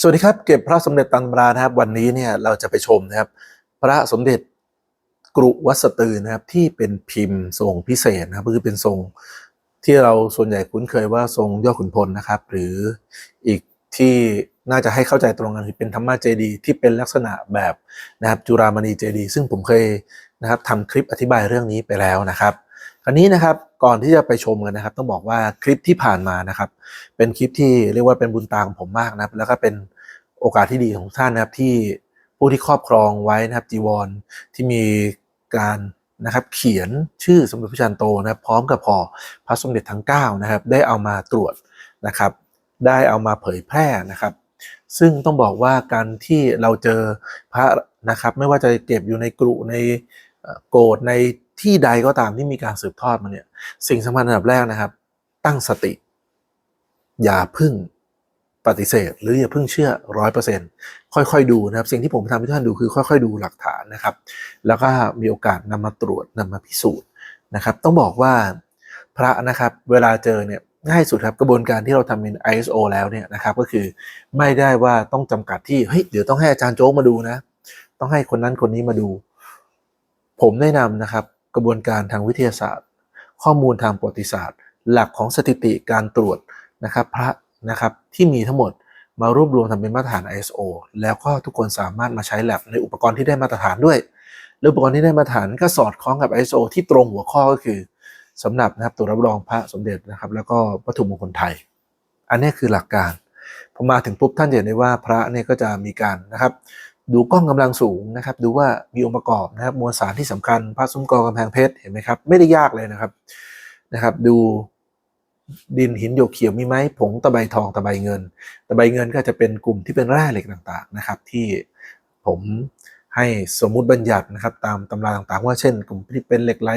สวัสดีครับเก็บพระสมเด็จตันตรานะครับ วันนี้เนี่ยเราจะไปชมนะครับ พระสมเด็จกรุวัสตือนะครับที่เป็นพิมพ์ทรงพิเศษนะครับคือเป็นทรงที่เราส่วนใหญ่คุ้นเคยว่าทรงยอดขุนพลนะครับ หรืออีกที่น่าจะให้เข้าใจตรงกันคือเป็นธรรมะเจดีย์ที่เป็นลักษณะแบบนะครับจุรามณีเจดีย์ซึ่งผมเคยนะครับทำคลิปอธิบายเรื่องนี้ไปแล้วนะครับ คราวนี้นะครับก่อนที่จะไปชมกันนะครับ ต้องบอกว่าคลิปที่ผ่านมานะครับ เป็นคลิปที่เรียกว่าเป็นบุญตาของผมมากนะครับ แล้วก็เป็นโอกาสที่ดีของท่านนะครับที่ผู้ที่ครอบครองไว้นะครับจีวรที่มีการนะครับเขียนชื่อสมเด็จพระจันโตนะครับพร้อมกับพอพระสมเด็จทั้ง9นะครับได้เอามาตรวจนะครับ ได้เอามาเผยแพร่นะครับ ซึ่งต้องบอกว่าการที่เราเจอพระนะครับ ไม่ว่าจะเก็บอยู่ในกรุในโกดใน ที่ใดก็ตามที่มีการสืบทอดมาเนี่ย สิ่งสำคัญอันดับแรกนะครับ ตั้งสติ อย่าพึ่งปฏิเสธ หรืออย่าพึ่งเชื่อร้อยเปอร์เซ็นต์ค่อยๆดูนะครับ สิ่งที่ผมทำให้ท่านดูคือค่อย ๆ ดูหลักฐานนะครับ แล้วก็มีโอกาสนำมาตรวจนำมาพิสูจน์นะครับ ต้องบอกว่าพระนะครับ เวลาเจอเนี่ยง่ายสุดครับกระบวนการที่เราทำเป็น ISO แล้วเนี่ยนะครับ ก็คือไม่ได้ว่าต้องจำกัดที่เฮ้ยเดี๋ยวต้องให้อาจารย์โจ๊กมาดูนะ ต้องให้คนนั้นคนนี้มาดู ผมแนะนำนะครับ กระบวนการทางวิทยาศาสตร์ ข้อมูลทางประวัติศาสตร์ หลักของสถิติการตรวจนะครับพระนะครับที่มีทั้งหมดมารวบรวมทำเป็นมาตรฐาน ISO แล้วก็ทุกคนสามารถมาใช้แลบในอุปกรณ์ที่ได้มาตรฐานด้วยแล้วอุปกรณ์ที่ได้มาตรฐานก็สอดคล้องกับ ISO ที่ตรงหัวข้อก็คือสำหรับนะครับตัวรับรองพระสมเด็จนะครับ แล้วก็วัตถุมงคลไทย อันนี้คือหลักการพอมาถึงปุ๊บท่านจะเห็นได้ว่าพระเนี่ยก็จะมีการนะครับ ดูกล้องกำลังสูงนะครับ ดูว่ามีองค์ประกอบนะครับมวลสารที่สำคัญพระซุ้มกอกำแพงเพชรเห็นไหมครับ ไม่ได้ยากเลยนะครับนะครับ ดูดินหินหยกเขียวมีไหมผงตะไบทองตะไบเงิน ตะไบเงินก็จะเป็นกลุ่มที่เป็นแร่เหล็กต่างๆนะครับ ที่ผมให้สมมุติบัญญัตินะครับ ตามตำราต่างๆ ว่าเช่น กลุ่มที่เป็นเหล็กไหล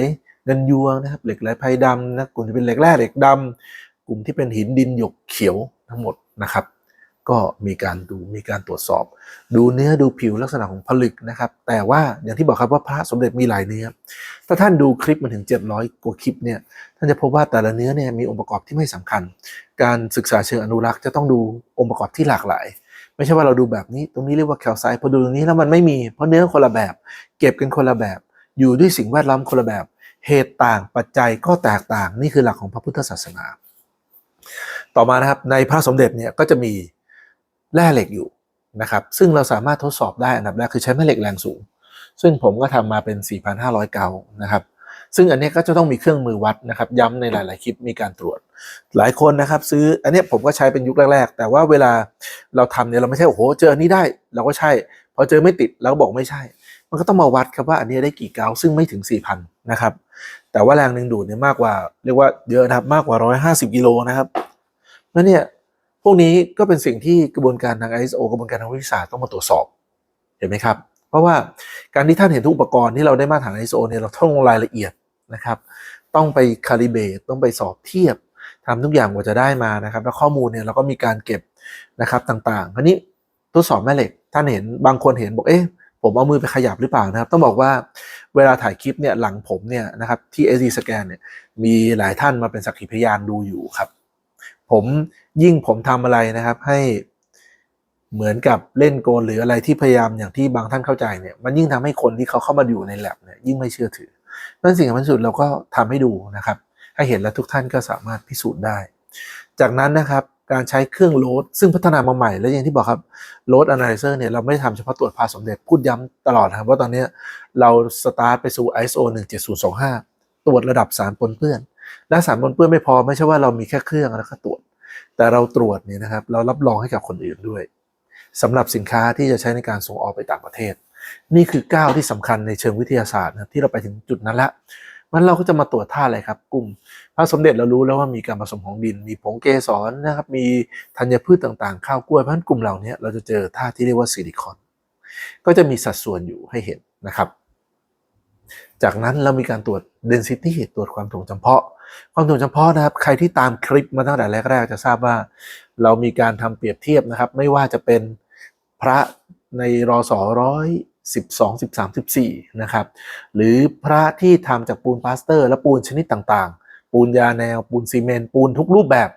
เงินยวงนะครับ เหล็กไหลไพดำนะกลุ่มที่เป็นเหล็กแร่เหล็กดำกลุ่มที่เป็นหินดินหยกเขียวทั้งหมดนะครับ ก็มีการดูมีการตรวจสอบ ดูเนื้อดูผิวลักษณะของผลึกนะครับ แต่ว่าอย่างที่บอกครับว่าพระสมเด็จมีหลายเนื้อ ถ้าท่านดูคลิปมันถึง 700 กว่าคลิปเนี่ยท่านจะพบว่าแต่ละเนื้อเนี่ยมีองค์ประกอบที่ไม่สำคัญ การศึกษาเชิงอนุรักษ์จะต้องดูองค์ประกอบที่หลากหลาย ไม่ใช่ว่าเราดูแบบนี้ ตรงนี้เรียกว่าแคลไซต์พอดูตรงนี้แล้วมันไม่มีเพราะเนื้อคนละแบบ เก็บกันคนละแบบ อยู่ด้วยสิ่งแวดล้อมคนละแบบ เหตุต่างปัจจัยก็แตกต่างนี่คือหลักของพระพุทธศาสนา ต่อมานะครับในพระสมเด็จเนี่ยก็จะมี แร่เหล็กอยู่นะครับ ซึ่งเราสามารถทดสอบได้อันดับแรกคือใช้แม่เหล็กแรงสูง ซึ่งผมก็ทำมาเป็น 4,500 เกานะครับ ซึ่งอันนี้ก็จะต้องมีเครื่องมือวัดนะครับ ย้ำในหลาย ๆ คลิปมีการตรวจ หลายคนนะครับ ซื้ออันนี้ผมก็ใช้เป็นยุคแรก ๆ แต่ว่าเวลาเราทำเนี่ยเราไม่ใช่โอ้โหเจออันนี้ได้ เราก็ใช่พอเจอไม่ติดเราก็บอกไม่ใช่ มันก็ต้องมาวัดครับว่าอันนี้ได้กี่เกาซึ่งไม่ถึง 4,000 นะครับ แต่ว่าแรงดึงดูดเนี่ยมากกว่า เรียกว่าเยอะนะครับมากกว่า 150 กิโลนะครับแล้วเนี่ย พวกนี้ก็เป็นสิ่งที่กระบวนการทาง ISO กระบวนการทางวิทยาศาสตร์ต้องมาตรวจสอบเห็นไหมครับ เพราะว่าการที่ท่านเห็นทุกอุปกรณ์ที่เราได้มาตรฐาน ISO เนี่ยเราต้องลงรายละเอียดนะครับ ต้องไปคาลิเบตต้องไปสอบเทียบทำทุกอย่างกว่าจะได้มานะครับ แล้วข้อมูลเนี่ยเราก็มีการเก็บนะครับต่างๆคราวนี้ทดสอบแม่เหล็กท่านเห็นบางคนเห็นบอกเอ๊ะผมเอามือไปขยับหรือเปล่านะครับ ต้องบอกว่าเวลาถ่ายคลิปเนี่ยหลังผมเนี่ยนะครับที่ SD scan เนี่ยมีหลายท่านมาเป็นสักขีพยานดูอยู่ครับ ผมยิ่งผมทำอะไรนะครับ ให้เหมือนกับเล่นโกลหรืออะไรที่พยายามอย่างที่บางท่านเข้าใจเนี่ยมันยิ่งทำให้คนที่เขาเข้ามาอยู่ในแลบเนี่ยยิ่งไม่เชื่อถือนั่นสิ่งสำคัญสุดเราก็ทำให้ดูนะครับ ให้เห็นแล้วทุกท่านก็สามารถพิสูจน์ได้ จากนั้นนะครับการใช้เครื่องโหลดซึ่งพัฒนามาใหม่และอย่างที่บอกครับโหลด analyzer เนี่ยเราไม่ได้ทำเฉพาะตรวจพาสมเด็จพูดย้ำตลอดครับว่าตอนนี้เราสตาร์ทไปสู่ ISO 17025 ตรวจระดับสารปนเปื้อน และสารปนเปื้อนไม่พอไม่ใช่ว่าเรามีแค่เครื่องแล้วก็ตรวจ แต่เราตรวจเนี่ยนะครับเรารับรองให้กับคนอื่นด้วยสำหรับสินค้าที่จะใช้ในการส่งออกไปต่างประเทศ นี่คือก้าวที่สำคัญในเชิงวิทยาศาสตร์นะที่เราไปถึงจุดนั้นละมันเราก็จะมาตรวจท่าอะไรครับ กลุ่มพระสมเด็จเรารู้แล้วว่ามีการผสมของดิน มีผงเกสรนะครับ มีธัญพืชต่างๆ ข้าวกล้วยเพราะฉะนั้นกลุ่มเหล่านี้เราจะเจอท่าที่เรียกว่าซิลิคอน ก็จะมีสัดส่วนอยู่ให้เห็นนะครับ จากนั้นเรามีการตรวจ density ตรวจความถ่วงจำเพาะ ความถ่วงจำเพาะนะครับ ใครที่ตามคลิปมาตั้งแต่แรกๆ จะทราบว่า เรามีการทำเปรียบเทียบนะครับ ไม่ว่าจะเป็นพระในรอสอร้อยสิบสองสิบสามสิบสี่นะครับ หรือพระที่ทำจากปูนปลาสเตอร์ และปูนชนิดต่างๆ ปูนยาแนว ปูนซีเมนต์ปูนทุกรูปแบบ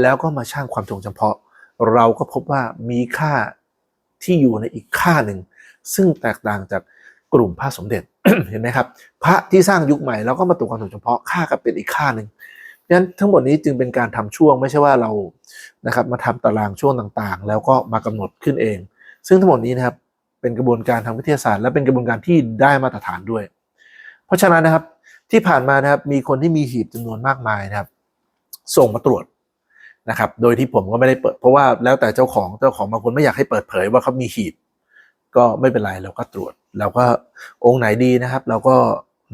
แล้วก็มาช่างความถ่วงจำเพาะ เราก็พบว่ามีค่าที่อยู่ในอีกค่าหนึ่ง ซึ่งแตกต่างจาก กลุ่มพระสมเด็จเห็นไหมครับ พระที่สร้างยุคใหม่เราก็มาตรวจความถูกเฉพาะค่าก็เป็นอีกค่าหนึ่งเพราะฉะนั้นทั้งหมดนี้จึงเป็นการทำช่วงไม่ใช่ว่าเรานะครับมาทำตารางช่วงต่างๆ แล้วก็มากำหนดขึ้นเอง ซึ่งทั้งหมดนี้นะครับเป็นกระบวนการทางวิทยาศาสตร์และเป็นกระบวนการที่ได้มาตรฐานด้วย เพราะฉะนั้นนะครับที่ผ่านมานะครับมีคนที่มีหีบจำนวนมากมายนะครับ ส่งมาตรวจนะครับ โดยที่ผมก็ไม่ได้เปิด เพราะว่าแล้วแต่เจ้าของเจ้าของบางคนไม่อยากให้เปิดเผยว่าเขามีหีบ ก็ไม่เป็นไรเราก็ตรวจเราก็องค์ไหนดีนะครับ เราก็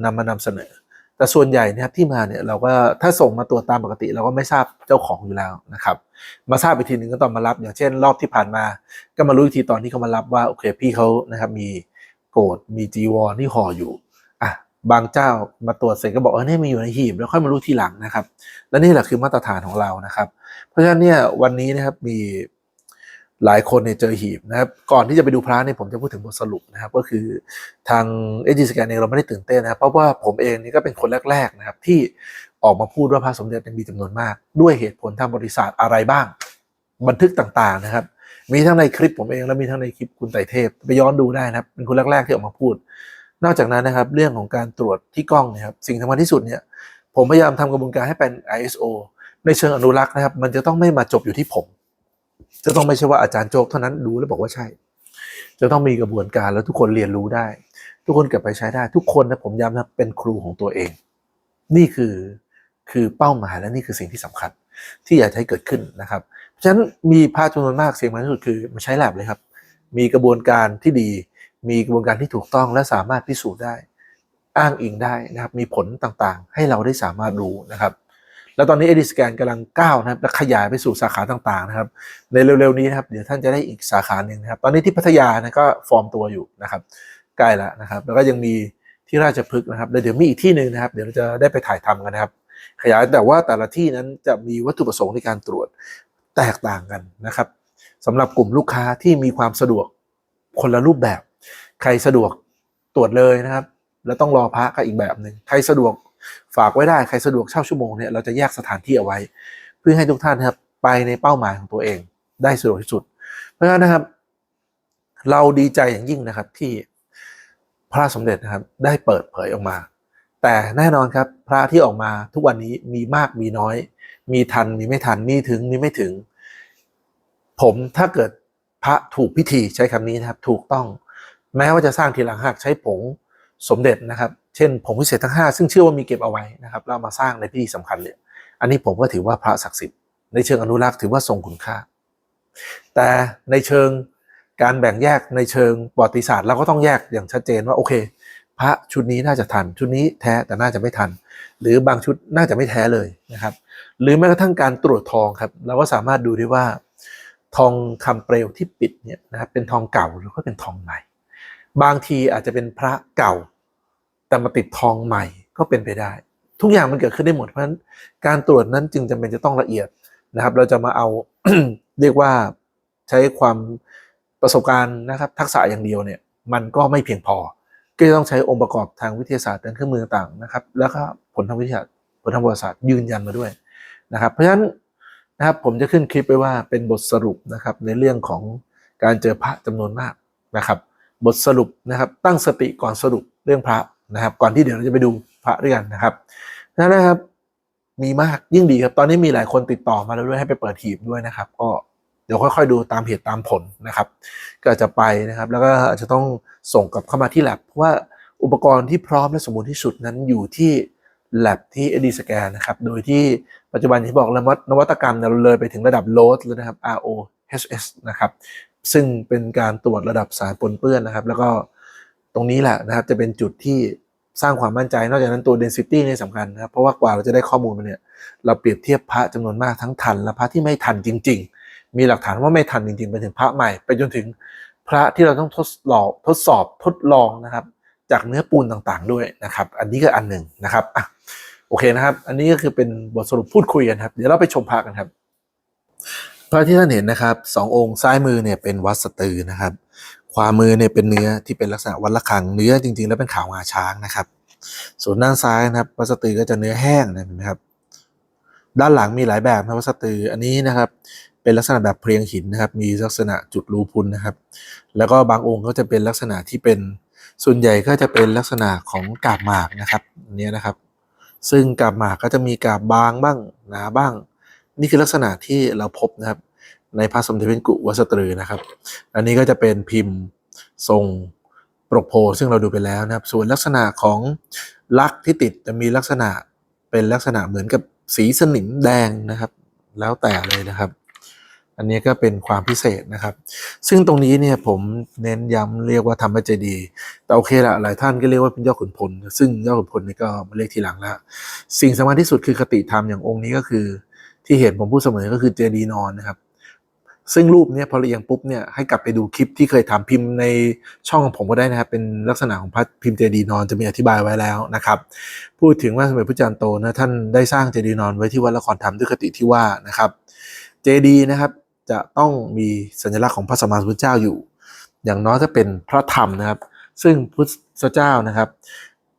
นำมานำเสนอ แต่ส่วนใหญ่นะครับที่มาเนี่ยเราก็ถ้าส่งมาตรวจตามปกติ เราก็ไม่ทราบเจ้าของอยู่แล้วนะครับ มาทราบอีกทีหนึ่งก็ตอนมารับ อย่างเช่น รอบที่ผ่านมา ก็มารู้อีกทีตอนที่เขามารับว่าโอเคพี่เขานะครับมีโกดมีจีวรที่ห่ออยู่อะบางเจ้ามาตรวจเสร็จก็บอกเออนี่มีอยู่ในหีบแล้วค่อยมารู้ทีหลังนะครับ และนี่แหละคือมาตรฐานของเรานะครับ เพราะฉะนั้นเนี่ยวันนี้นะครับมี หลายคนเนี่ยเจอหีบนะครับ ก่อนที่จะไปดูพระเนี่ยผมจะพูดถึงบทสรุปนะครับ ก็คือทางเอจีสแกนเองเราไม่ได้ตื่นเต้นนะครับ เพราะว่าผมเองนี่ก็เป็นคนแรก ๆนะครับ ที่ออกมาพูดว่าพระสมเด็จมีจำนวนมาก ด้วยเหตุผลทางบริษัทอะไรบ้าง บันทึกต่างๆนะครับ มีทั้งในคลิปผมเองและมีทั้งในคลิปคุณไตรเทพ ไปย้อนดูได้นะครับ เป็นคนแรกๆที่ออกมาพูด นอกจากนั้นนะครับ เรื่องของการตรวจที่กล้องนะครับ สิ่งสำคัญที่สุดเนี่ย ผมพยายามทำกระบวนการให้เป็น ISO ในเชิงอนุรักษ์นะครับ มันจะต้องไม่มาจบอยู่ที่ผม จะต้องไม่ใช่ว่าอาจารย์โจ๊กเท่านั้นดูแล้วบอกว่าใช่ จะต้องมีกระบวนการแล้วทุกคนเรียนรู้ได้ ทุกคนเก็บไปใช้ได้ ทุกคนนะผมย้ำนะเป็นครูของตัวเอง นี่คือคือเป้าหมายและนี่คือสิ่งที่สำคัญ ที่อยากให้เกิดขึ้นนะครับ เพราะฉะนั้นมีพาจำนวนมากเสียงมากที่สุดคือมาใช้แลบเลยครับ มีกระบวนการที่ดี มีกระบวนการที่ถูกต้องและสามารถพิสูจน์ได้ อ้างอิงได้นะครับ มีผลต่างๆ ให้เราได้สามารถรู้นะครับ แล้วตอนนี้ e d i s c a n กำลังก้าวนะครับและขยายไปสู่สาขาต่างๆนะครับ ในเร็วๆนี้นะครับเดี๋ยวท่านจะได้อีกสาขาหนึ่งนะครับ ตอนนี้ที่พัทยานะก็ฟอร์มตัวอยู่นะครับใกล้แล้วนะครับ แล้วก็ยังมีที่ราชพฤกษ์นะครับแล้วเดี๋ยวมีอีกที่หนึ่งนะครับ เดี๋ยวเราจะได้ไปถ่ายทำกันนะครับ ขยายแต่ว่าแต่ละที่นั้นจะมีวัตถุประสงค์ในการตรวจแตกต่างกันนะครับสำหรับกลุ่มลูกค้าที่มีความสะดวกคนละรูปแบบ ใครสะดวกตรวจเลยนะครับ แล้วต้องรอพระก็อีกแบบหนึ่งใครสะดวก ฝากไว้ได้ใครสะดวกเช่าชั่วโมงเนี่ยเราจะแยกสถานที่เอาไว้ เพื่อให้ทุกท่านนะครับไปในเป้าหมายของตัวเองได้สะดวกที่สุด เพราะฉะนั้นนะครับ เราดีใจอย่างยิ่งนะครับที่พระสมเด็จนะครับได้เปิดเผยออกมา แต่แน่นอนครับพระที่ออกมาทุกวันนี้มีมากมีน้อย มีทันมีไม่ทันมีถึงมีไม่ถึง ผมถ้าเกิดพระถูกพิธีใช้คำนี้นะครับถูกต้อง แม้ว่าจะสร้างทีหลังหากใช้ผง สมเด็จนะครับ เช่นผงพิเศษทั้ง 5 ซึ่งเชื่อว่ามีเก็บเอาไว้นะครับแล้วเอามาสร้างในพิธีสำคัญเนี่ยอันนี้ผมก็ถือว่าพระศักดิ์สิทธิ์ในเชิงอนุรักษ์ถือว่าทรงคุณค่า แต่ในเชิงการแบ่งแยกในเชิงประวัติศาสตร์เราก็ต้องแยกอย่างชัดเจนว่าโอเค พระชุดนี้น่าจะทัน ชุดนี้แท้แต่น่าจะไม่ทัน หรือบางชุดน่าจะไม่แท้เลยนะครับ หรือแม้กระทั่งการตรวจทองครับ เราก็สามารถดูได้ว่า ทองคำเปลวที่ปิดเนี่ยนะครับเป็นทองเก่าหรือว่าเป็นทองใหม่ บางทีอาจจะเป็นพระเก่า แต่มาติดทองใหม่ก็เป็นไปได้ ทุกอย่างมันเกิดขึ้นได้หมดเพราะฉะนั้นการตรวจนั้นจึงจำเป็นจะต้องละเอียดนะครับ เราจะมาเอาเรียกว่าใช้ความประสบการณ์นะครับ ทักษะอย่างเดียวเนี่ย มันก็ไม่เพียงพอ ก็จะต้องใช้องค์ประกอบทางวิทยาศาสตร์และเครื่องมือต่างๆนะครับ แล้วก็ผลทางวิทยาศาสตร์ผลทางประวัติศาสตร์ยืนยันมาด้วยนะครับ เพราะฉะนั้นนะครับผมจะขึ้นคลิปไปว่าเป็นบทสรุปนะครับในเรื่องของการเจอพระจำนวนมากนะครับ บทสรุปนะครับ ตั้งสติก่อนสรุปเรื่องพระนะครับ ก่อนที่เดี๋ยวเราจะไปดูพระด้วยกันนะครับนั่นนะครับ มีมากยิ่งดีครับ ตอนนี้มีหลายคนติดต่อมาแล้วด้วยให้ไปเปิดหีบด้วยนะครับ ก็เดี๋ยวค่อยๆดูตามเหตุตามผลนะครับ ก็จะไปนะครับ แล้วก็อาจจะต้องส่งกลับเข้ามาที่ lab เพราะว่าอุปกรณ์ที่พร้อมและสมบูรณ์ที่สุดนั้นอยู่ที่ lab ที่ ED Scan นนะครับ โดยที่ปัจจุบันที่บอกแล้วว่านวัตกรรมเนี่ยเราเลยไปถึงระดับ LOAD แล้วนะครับ ROHS นะครับ ซึ่งเป็นการตรวจระดับสารปนเปื้อนนะครับ แล้วก็ตรงนี้แหละนะครับจะเป็นจุดที่สร้างความมั่นใจ นอกจากนั้นตัว density นี่สำคัญนะครับ เพราะว่ากว่าเราจะได้ข้อมูลมาเนี่ย เราเปรียบเทียบพระจำนวนมากทั้งทัน และพระที่ไม่ทันจริง ๆ มีหลักฐานว่าไม่ทันจริงๆ ไปถึงพระใหม่ ไปจนถึงพระที่เราต้องทดลองทดสอบทดลองนะครับ จากเนื้อปูนต่างๆด้วยนะครับ อันนี้ก็อันหนึ่งนะครับอะโอเคนะครับ อันนี้ก็คือเป็นบทสรุปพูดคุยกันครับ เดี๋ยวเราไปชมพระกันครับ พระที่ท่านเห็นนะครับสององค์ซ้ายมือเนี่ยเป็นวัดสตือนะครับ ขวามือเนี่ยเป็นเนื้อที่เป็นลักษณะวัดระฆังเนื้อจริงๆ แล้วเป็นขาวงาช้างนะครับ ส่วนด้านซ้ายนะครับวัดสตือก็จะเนื้อแห้งนะเห็นไหมครับ ด้านหลังมีหลายแบบนะวัดสตืออันนี้นะครับ เป็นลักษณะแบบเพลียงหินนะครับ มีลักษณะจุดรูพุนนะครับ แล้วก็บางองค์ก็จะเป็นลักษณะที่เป็นส่วนใหญ่ก็จะเป็นลักษณะของกาบหมากนะครับอันเนี้ยนะครับ ซึ่งกาบหมากก็จะมีกาบบางบ้างหนาบ้าง นี่คือลักษณะที่เราพบนะครับ ในพระสมเด็จพระกุวัสตรีนะครับ อันนี้ก็จะเป็นพิมพ์ทรงปรกโพซึ่งเราดูไปแล้วนะครับ ส่วนลักษณะของลักที่ติดจะมีลักษณะเป็นลักษณะเหมือนกับสีสนิมแดงนะครับ แล้วแต่เลยนะครับ อันนี้ก็เป็นความพิเศษนะครับ ซึ่งตรงนี้เนี่ยผมเน้นย้ำเรียกว่าธรรมเจดีย์แต่โอเคละหลายท่านก็เรียกว่าเป็นยอดขุนพล ซึ่งยอดขุนพลนี่ก็มาเรียกทีหลังล้วสิ่งสำคัญที่สุดคือคติธรรมอย่างองค์นี้ก็คือ ที่เห็นผมพูดเสมอก็คือเจดีนอนนะครับ ซึ่งรูปเนี้ยพอเรียงปุ๊บเนี่ยให้กลับไปดูคลิปที่เคยทำพิมพ์ในช่องของผมก็ได้นะครับ เป็นลักษณะของพระพิมพ์เจดีนอนจะมีอธิบายไว้แล้วนะครับ พูดถึงว่าสมัยพระจันโตนะท่านได้สร้างเจดีนอนไว้ที่วัดละครธรรมด้วยคติที่ว่านะครับเจดีนะครับจะต้องมีสัญลักษณ์ของพระสัมมาสัมพุทธเจ้าอยู่ อย่างน้อยก็เป็นพระธรรมนะครับ ซึ่งพุทธเจ้านะครับ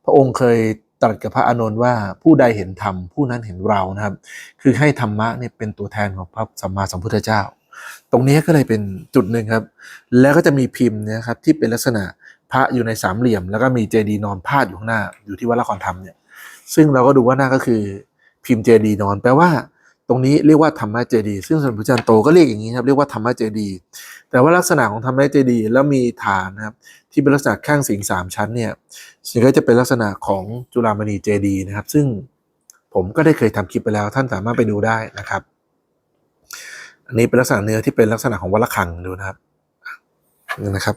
พระองค์เคย ตรัสกับพระอานนท์ว่าผู้ใดเห็นธรรมผู้นั้นเห็นเรานะครับ คือให้ธรรมะเนี่ยเป็นตัวแทนของพระสัมมาสัมพุทธเจ้า ตรงนี้ก็เลยเป็นจุดหนึ่งครับ แล้วก็จะมีพิมพ์เนะครับที่เป็นลักษณะพระอยู่ในสามเหลี่ยม แล้วก็มีเจดีนอนพาดอยู่ข้างหน้า อยู่ที่วัดละครธรรมเนี่ยซึ่งเราก็ดูว่าหน้าก็คือพิมพ์เจดีนอนแปลว่า ตรงนี้เรียกว่าธรรมะเจดีย์ซึ่งสมเด็จพระจันทร์โตก็เรียกอย่างนี้ครับเรียกว่าธรรมะเจดีย์แต่ว่าลักษณะของธรรมะเจดีย์แล้วมีฐานนะครับที่เป็นลักษณะข้างสิงสามชั้นเนี่ยสิ่งก็จะเป็นลักษณะของจุฬามณีเจดีย์นะครับ ซึ่งผมก็ได้เคยทำคลิปไปแล้ว ท่านสามารถไปดูได้นะครับ อันนี้เป็นลักษณะเนื้อที่เป็นลักษณะของวัลคังดูนะครับนี่นะครับ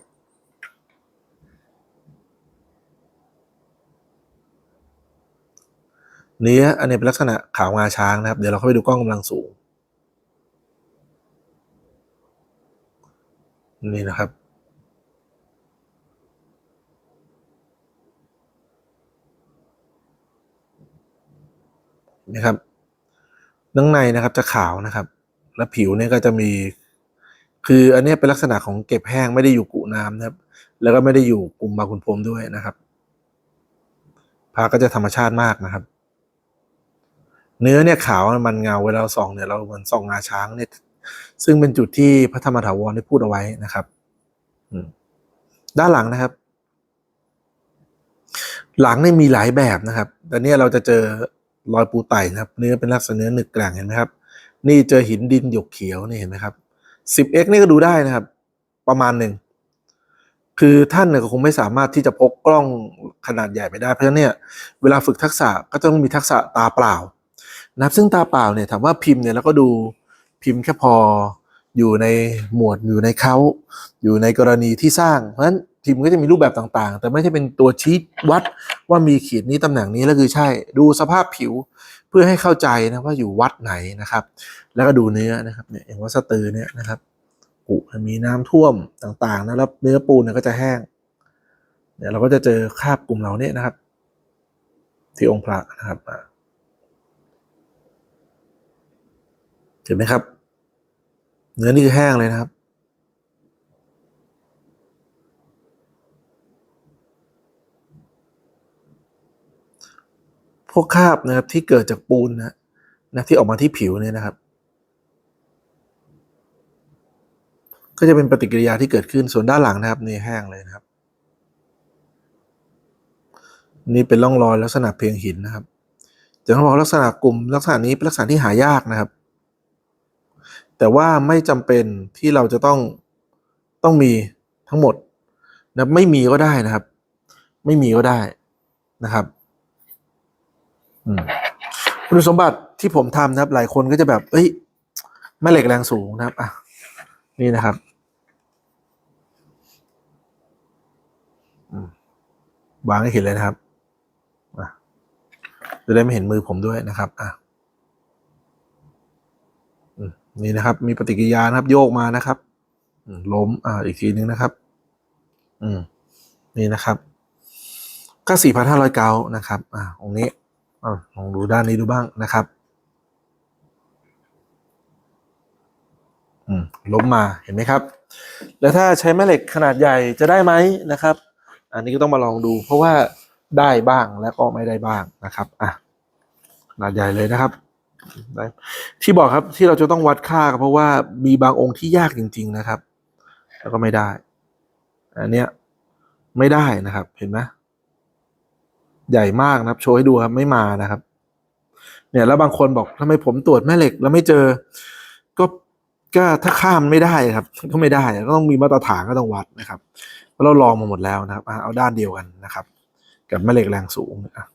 เนื้ออันนี้เป็นลักษณะขาวงาช้างนะครับ เดี๋ยวเราเข้าไปดูกล้องกำลังสูง นี่นะครับ นะครับด้านในนะครับจะขาวนะครับ และผิวเนี่ยก็จะมี คืออันนี้เป็นลักษณะของเก็บแห้งไม่ได้อยู่กุน้ำนะครับ แล้วก็ไม่ได้อยู่กลุ่มบาคุณพรมด้วยนะครับพาก็จะธรรมชาติมากนะครับ เนื้อเนี่ยขาวมันเงาเวลาส่องเนี่ยเราเหมือนส่องงาช้างเนี่ยซึ่งเป็นจุดที่พระธรรมถาวรได้พูดเอาไว้นะครับด้านหลังนะครับ หลังเนี่ยมีหลายแบบนะครับแต่เนี่ยเราจะเจอรอยปูไต่นะครับ เนื้อเป็นลักษณะเนื้อหนึกแกร่งเห็นไหมครับ นี่เจอหินดินหยกเขียวนี่เห็นไหมครับ 10x นี่ก็ดูได้นะครับ ประมาณหนึ่งคือท่านเนี่ยก็คงไม่สามารถที่จะพกกล้องขนาดใหญ่ไปได้เพราะฉะนั้นเนี่ยเวลาฝึกทักษะก็ต้องมีทักษะตาเปล่า นะครับซึ่งตาเปล่าเนี่ยถามว่าพิมพ์เนี่ยเราก็ดูพิมพ์แค่พออยู่ในหมวดอยู่ในเขาอยู่ในกรณีที่สร้างเพราะฉะนั้นพิมพ์ก็จะมีรูปแบบต่างๆ แต่ไม่ใช่เป็นตัวชี้วัดว่ามีขีดนี้ตำแหน่งนี้แล้วคือใช่ดูสภาพผิวเพื่อให้เข้าใจนะว่าอยู่วัดไหนนะครับ แล้วก็ดูเนื้อนะครับเนี่ยอย่างวัดสตือเนี่ยนะครับปุมีน้ำท่วมต่างๆนะแล้วเนื้อปูนเนี่ยก็จะแห้งเนี่ยเราก็จะเจอคราบกลุ่มเหล่านี้นะครับ ที่องค์พระนะครับอ่า เห็นไหมครับ เนื้อนี่คือแห้งเลยนะครับ พวกคราบนะครับที่เกิดจากปูนนะนะที่ออกมาที่ผิวเนี่ยนะครับ ก็จะเป็นปฏิกิริยาที่เกิดขึ้นส่วนด้านหลังนะครับนี่แห้งเลยนะครับ นี่เป็นร่องรอยลักษณะเพียงหินนะครับจะต้องบอกลักษณะกลุ่มลักษณะนี้เป็นลักษณะที่หายากนะครับ แต่ว่าไม่จำเป็นที่เราจะต้องต้องมีทั้งหมดนะไม่มีก็ได้นะครับ ไม่มีก็ได้นะครับคุณสมบัติที่ผมทำนะครับ หลายคนก็จะแบบ เอ้ยแม่เหล็กแรงสูงนะครับอะนี่นะครับวางให้เห็นเลยนะครับจะได้ไม่เห็นมือผมด้วยนะครับ อะ อืม นี่นะครับ มีปฏิกิริยานะครับ โยกมานะครับล้มอ่าอีกทีนึงนะครับ อืมนี่นะครับ ก็สี่พันห้าร้อยเก้านะครับ อ่าตรงนี้อ่าลองดูด้านนี้ดูบ้างนะครับ อืมล้มมาเห็นไหมครับ แล้วถ้าใช้แม่เหล็กขนาดใหญ่จะได้ไหมนะครับ อันนี้ก็ต้องมาลองดู เพราะว่าได้บ้างแล้วก็ไม่ได้บ้างนะครับ อะขนาดใหญ่เลยนะครับ ที่บอกครับที่เราจะต้องวัดค่าก็เพราะว่ามีบางองค์ที่ยากจริง ๆนะครับ แล้วก็ไม่ได้ อันเนี้ยไม่ได้นะครับ เห็นไหมใหญ่มากนะครับ โชว์ให้ดูครับไม่มานะครับ เนี่ย แล้วบางคนบอกทำไมผมตรวจแม่เหล็ก แล้วไม่เจอ ก็ก็ถ้าข้ามไม่ได้ครับ ก็ไม่ได้ก็ต้องมีมาตรฐานก็ต้องวัดนะครับเพราะเราลองมาหมดแล้วนะครับเอาด้านเดียวกันนะครับ กับแม่เหล็กแรงสูงอะ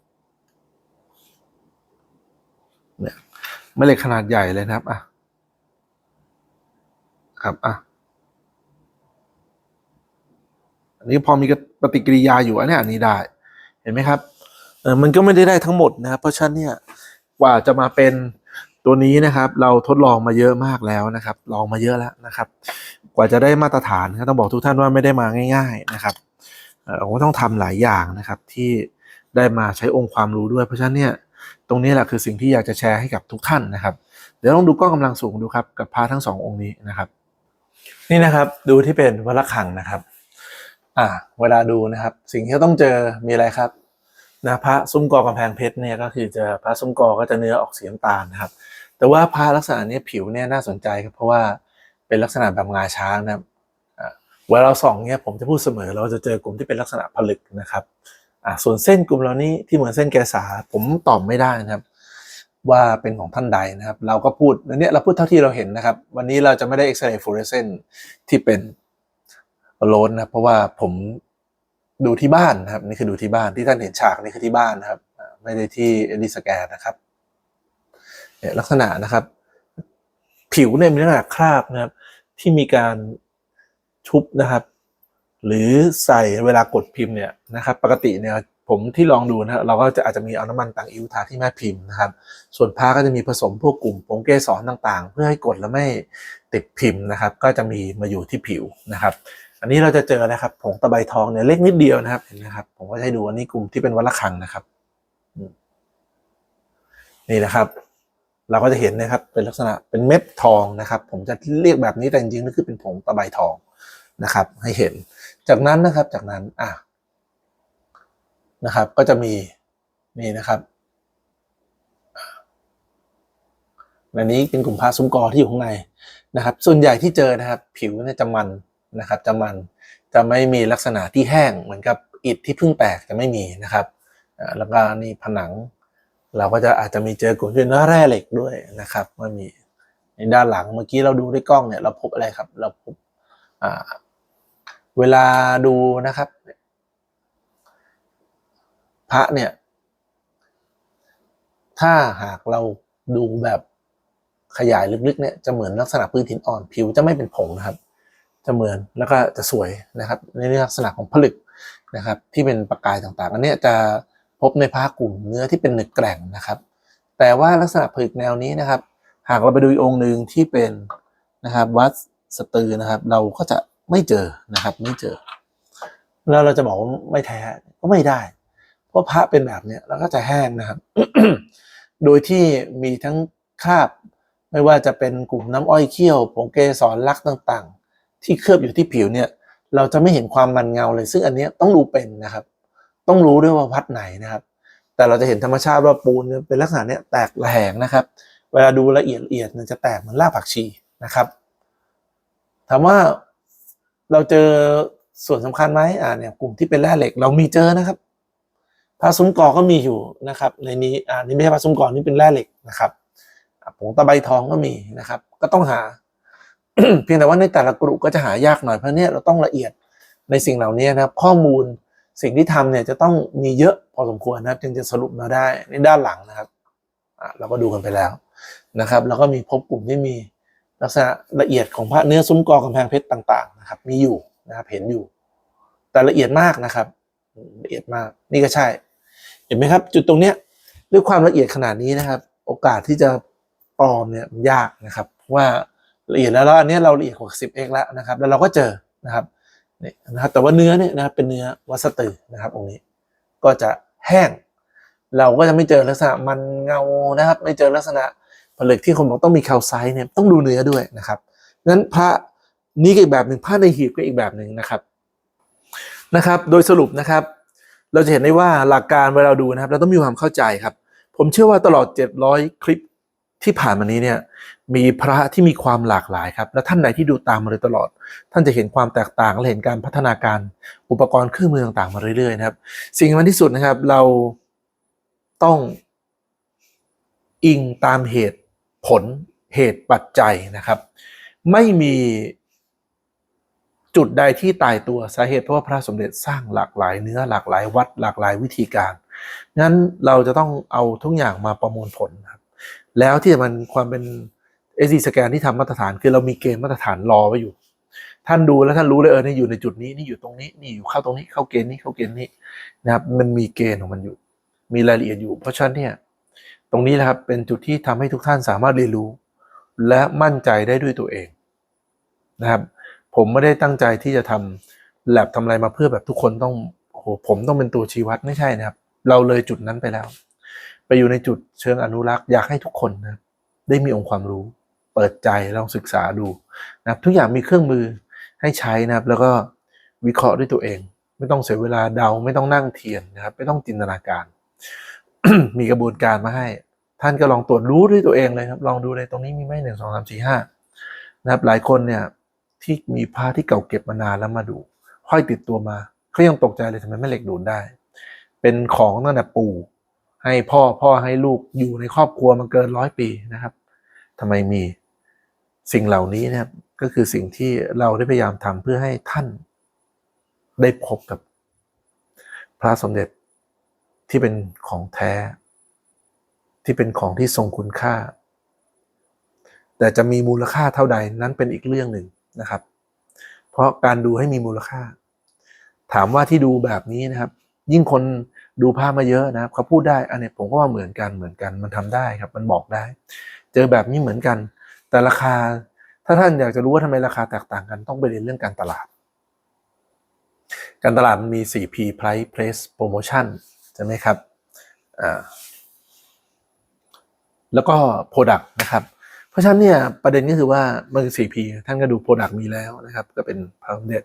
เนี่ย แม่เหล็กขนาดใหญ่เลยนะครับอะครับอะอันนี้พอมีปฏิกิริยาอยู่อันนี้อันนี้ได้ เห็นไหมครับเออมันก็ไม่ได้ได้ทั้งหมดนะครับ เพราะฉะนั้นเนี่ยกว่าจะมาเป็นตัวนี้นะครับ เราทดลองมาเยอะมากแล้วนะครับ ลองมาเยอะแล้วนะครับ กว่าจะได้มาตรฐานนะครับต้องบอกทุกท่านว่าไม่ได้มาง่าย ๆนะครับเออเราก็ต้องทำหลายอย่างนะครับที่ได้มาใช้องค์ความรู้ด้วย เพราะฉะนั้นเนี่ย ตรงนี้แหละคือสิ่งที่อยากจะแชร์ให้กับทุกท่านนะครับ เดี๋ยวลองดูกล้องกำลังสูงดูครับกับพระทั้งสององค์นี้นะครับ นี่นะครับดูที่เป็นวัดระฆังนะครับ อ่า เวลาดูนะครับ สิ่งที่ต้องเจอมีอะไรครับนะพระซุ้มกอกำแพงเพชรเนี่ยก็คือจะพระซุ้มกอก็จะเนื้อออกสีน้ำตาลนะครับ แต่ว่าพระลักษณะนี้ผิวเนี่ยน่าสนใจครับเพราะว่าเป็นลักษณะแบบงาช้างนะครับเวลาเราส่องเนี่ยผมจะพูดเสมอเราจะเจอกลุ่มที่เป็นลักษณะผลึกนะครับ อ่าส่วนเส้นกลุ่มเหล่านี้ที่เหมือนเส้นแกสาผมตอบไม่ได้นะครับ ว่าเป็นของท่านใดนะครับ เราก็พูดอันเนี้ยเราพูดเท่าที่เราเห็นนะครับ วันนี้เราจะไม่ได้เอ็กซเรย์ฟลูออเรสเซนที่เป็นโลนนะครับเพราะว่าผมดูที่บ้านนะครับ นี่คือดูที่บ้านที่ท่านเห็นฉากนี่คือที่บ้านนะครับ ไม่ได้ที่เอลิสแกนนะครับเนี่ยลักษณะนะครับ ผิวเนี่ยมีลักษณะคราบนะครับ ที่มีการชุบนะครับ หรือใส่เวลากดพิมพ์เนี่ยนะครับปกติเนี่ยผมที่ลองดูนะเราก็จะอาจจะมีเอาน้ำมันต่างอิ้วทาที่แม่พิมพ์นะครับ ส่วนผ้าก็จะมีผสมพวกกลุ่มผงเกสรต่างๆ เพื่อให้กดแล้วไม่ติดพิมพ์นะครับ ก็จะมีมาอยู่ที่ผิวนะครับ อันนี้เราจะเจอนะครับผงตะไบทองเนี่ยเล็กนิดเดียวนะครับเห็นไหมครับ ผมก็จะให้ดูอันนี้กลุ่มที่เป็นวัดระฆังนะครับ นี่นะครับ เราก็จะเห็นนะครับเป็นลักษณะเป็นเม็ดทองนะครับ ผมจะเรียกแบบนี้แต่จริงๆก็คือเป็นผงตะไบทอง นะครับ ให้เห็น จากนั้นนะครับจากนั้นอะนะครับ ก็จะมีนี่นะครับอันนี้เป็นกลุ่มพาซุ้มกอที่อยู่ข้างในนะครับ ส่วนใหญ่ที่เจอนะครับ ผิวเนี่ยจะมันนะครับ จะมันจะไม่มีลักษณะที่แห้งเหมือนกับอิฐที่เพิ่งแตกจะไม่มีนะครับแล้วก็นี่ผนัง เราก็จะอาจจะมีเจอกลุ่มที่เนเนื้อแร่เหล็กด้วยนะครับว่ามีในด้านหลังเมื่อกี้เราดูด้วยกล้องเนี่ยเราพบอะไรครับ เราพบอ่า เวลาดูนะครับ พระเนี่ย ถ้าหากเราดูแบบขยายลึกๆเนี่ยจะเหมือนลักษณะพื้นหินอ่อนผิวจะไม่เป็นผงนะครับ จะเหมือนแล้วก็จะสวยนะครับ ในลักษณะของผลึกนะครับ ที่เป็นประกายต่างๆอันนี้จะพบในผ้ากลุ่มเนื้อที่เป็นหนึกแกร่งนะครับ แต่ว่าลักษณะผลึกแนวนี้นะครับ หากเราไปดูอีกองค์หนึ่งที่เป็นนะครับวัดสตือนะครับ เราก็จะ ไม่เจอนะครับ ไม่เจอ แล้วเราจะบอกว่าไม่แท้ก็ไม่ได้ เพราะพระเป็นแบบเนี้ยแล้วก็จะแห้งนะครับ โดยที่มีทั้งคราบ ไม่ว่าจะเป็นกลุ่มน้ำอ้อยเขี้ยวผงเกสรลักต่างๆ ที่เคลือบอยู่ที่ผิวเนี่ยเราจะไม่เห็นความมันเงาเลย ซึ่งอันเนี้ยต้องดูเป็นนะครับ ต้องรู้ด้วยว่าวัดไหนนะครับ แต่เราจะเห็นธรรมชาติว่าปูนเนี่ยเป็นลักษณะเนี้ยแตกระแหงนะครับ เวลาดูละเอียดละเอียดมันจะแตกเหมือนรากผักชีนะครับถามว่า เราเจอส่วนสำคัญไหมอ่าเนี่ยกลุ่มที่เป็นแร่เหล็ก เรามีเจอนะครับพระซุ้มกอก็มีอยู่นะครับ ในนี้อ่านี่ไม่ใช่พระซุ้มกอนี่เป็นแร่เหล็กนะครับผงตะไบทองก็มีนะครับ ก็ต้องหา เพียงแต่ว่าในแต่ละกลุ่มก็จะหายากหน่อยเพราะเนี่ยเราต้องละเอียดในสิ่งเหล่านี้นะครับ ข้อมูลสิ่งที่ทำเนี่ยจะต้องมีเยอะพอสมควรนะครับ จึงจะสรุปมาได้ในด้านหลังนะครับเราก็ดูกันไปแล้วนะครับ แล้วก็มีพบกลุ่มที่มี ลักษณะละเอียดของพระเนื้อซุ้มกอกำแพงเพชรต่างๆนะครับ มีอยู่นะครับเห็นอยู่ แต่ละเอียดมากนะครับละเอียดมากนี่ก็ใช่ เห็นไหมครับ จุดตรงเนี้ยด้วยความละเอียดขนาดนี้นะครับ โอกาสที่จะปลอมเนี่ยมันยากนะครับเพราะว่าละเอียดแล้วแล้วอันนี้เราละเอียดกว่าสิบเอกแล้วนะครับ แล้วเราก็เจอนะครับนี่นะครับ แต่ว่าเนื้อเนี่ยนะครับเป็นเนื้อวัสตือนะครับองค์นี้ ก็จะแห้ง เราก็จะไม่เจอลักษณะมันเงานะครับ ไม่เจอลักษณะ ผลึกที่คนบอกต้องมีแคลไซต์เนี่ยต้องดูเนื้อด้วยนะครับงั้นพระนี้ก็อีกแบบหนึ่งพระในหีบก็อีกแบบหนึ่งนะครับนะครับ โดยสรุปนะครับ เราจะเห็นได้ว่าหลักการเวลาเราดูนะครับ เราต้องมีความเข้าใจครับ ผมเชื่อว่าตลอด 700 คลิปที่ผ่านมานี้เนี่ยมีพระที่มีความหลากหลายครับ และท่านใดที่ดูตามมาโดยตลอด ท่านจะเห็นความแตกต่างและเห็นการพัฒนาการอุปกรณ์เครื่องมือต่างๆมาเรื่อยๆนะครับ สิ่งสำคัญที่สุดนะครับเราต้องอิงตามเหตุ ผลเหตุปัจจัยนะครับ ไม่มีจุดใดที่ตายตัวสาเหตุเพราะว่าพระสมเด็จสร้างหลากหลายเนื้อหลากหลายวัด หลากหลายวิธีการงั้นเราจะต้องเอาทุกอย่างมาประมวลผลนะครับ แล้วที่มันความเป็น s อ scan ที่ทำมาตรฐานคือเรามีเกณฑ์มาตรฐานรอไว้อยู่ ท่านดูแล้วท่านรู้เลยเออนี่อยู่ในจุดนี้นี่อยู่ตรงนี้นี่อยู่เข้าตรงนี้เข้าเกณฑ์นี้เข้าเกณฑ์นี้นะครับมันมีเกณฑ์ของมันอยู่ มีรายละเอียดอยู่ เพราะฉะนั้นเนี่ย ตรงนี้แหละครับเป็นจุดที่ทำให้ทุกท่านสามารถเรียนรู้ และมั่นใจได้ด้วยตัวเองนะครับ ผมไม่ได้ตั้งใจที่จะทำแลบทำอะไรมาเพื่อแบบทุกคนต้องโอ้โหผมต้องเป็นตัวชี้วัดไม่ใช่นะครับ เราเลยจุดนั้นไปแล้ว ไปอยู่ในจุดเชิงอนุรักษ์อยากให้ทุกคนนะได้มีองค์ความรู้ เปิดใจลองศึกษาดูนะครับ ทุกอย่างมีเครื่องมือให้ใช้นะครับ แล้วก็วิเคราะห์ด้วยตัวเอง ไม่ต้องเสียเวลาเดาไม่ต้องนั่งเทียนนะครับ ไม่ต้องจินตนาการ มีกระบวนการมาให้ ท่านก็ลองตรวจรู้ด้วยตัวเองเลยครับ ลองดูเลยตรงนี้มีไหมหนึ่งสองสามสี่ห้านะครับ หลายคนเนี่ยที่มีผ้าที่เก่าเก็บมานานแล้วมาดูห้อยติดตัวมาเขายังตกใจเลยทำไมแม่เหล็กดูดได้ เป็นของตั้งแต่ปู่ให้พ่อพ่อให้ลูกอยู่ในครอบครัวมาเกินร้อยปีนะครับทำไมมีสิ่งเหล่านี้นะครับก็คือสิ่งที่เราได้พยายามทำเพื่อให้ท่านได้พบกับพระสมเด็จ ที่เป็นของแท้ ที่เป็นของที่ทรงคุณค่า แต่จะมีมูลค่าเท่าใดนั้นเป็นอีกเรื่องหนึ่งนะครับ เพราะการดูให้มีมูลค่า ถามว่าที่ดูแบบนี้นะครับ ยิ่งคนดูภาพมาเยอะนะครับเขาพูดได้อันนี้ผมก็ว่าเหมือนกันเหมือนกันมันทำได้ครับ มันบอกได้ เจอแบบนี้เหมือนกัน แต่ราคาถ้าท่านอยากจะรู้ว่าทำไมราคาแตกต่างกันต้องไปเรียนเรื่องการตลาด การตลาดมันมี 4P price place promotion ใช่ไหมครับอ่าแล้วก็ product นะครับ เพราะฉะนั้นเนี่ยประเด็นก็คือว่ามันคือ 4P ท่านก็ดู Product มีแล้วนะครับ ก็เป็นพาร์เด็ด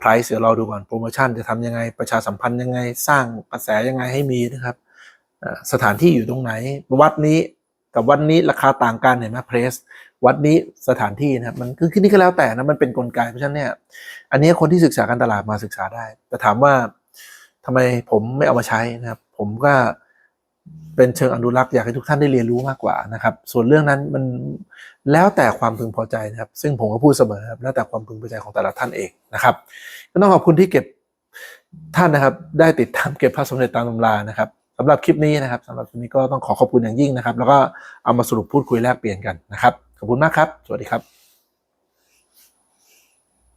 Price เดี๋ยวเราดูก่อนโปรโมชั่นจะทำยังไงประชาสัมพันธ์ยังไงสร้างกระแสยังไงให้มีนะครับสถานที่อยู่ตรงไหน วัดนี้กับวัดนี้ราคาต่างกันเห็นไหมเพรสวัดนี้สถานที่นะครับมันคือนี่ก็แล้วแต่นะมันเป็นนกลไกเพราะฉะนั้นเนี่ยอันนี้คนที่ศึกษาการตลาดมาศึกษาได้ แต่ถามว่า ทำไมผมไม่เอามาใช้นะครับ ผมก็เป็นเชิงอนุรักษ์อยากให้ทุกท่านได้เรียนรู้มากกว่านะครับ ส่วนเรื่องนั้นมันแล้วแต่ความพึงพอใจนะครับ ซึ่งผมก็พูดเสมอครับแล้วแต่ความพึงพอใจของแต่ละท่านเองนะครับก็ต้องขอบคุณที่เก็บท่านนะครับ ได้ติดตามเก็บพระสมเด็จตามตำรานะครับสำหรับคลิปนี้นะครับสำหรับคลิปนี้ก็ต้องขอขอบคุณอย่างยิ่งนะครับ แล้วก็เอามาสรุปพูดคุยแลกเปลี่ยนกันนะครับขอบคุณมากครับ สวัสดีครับ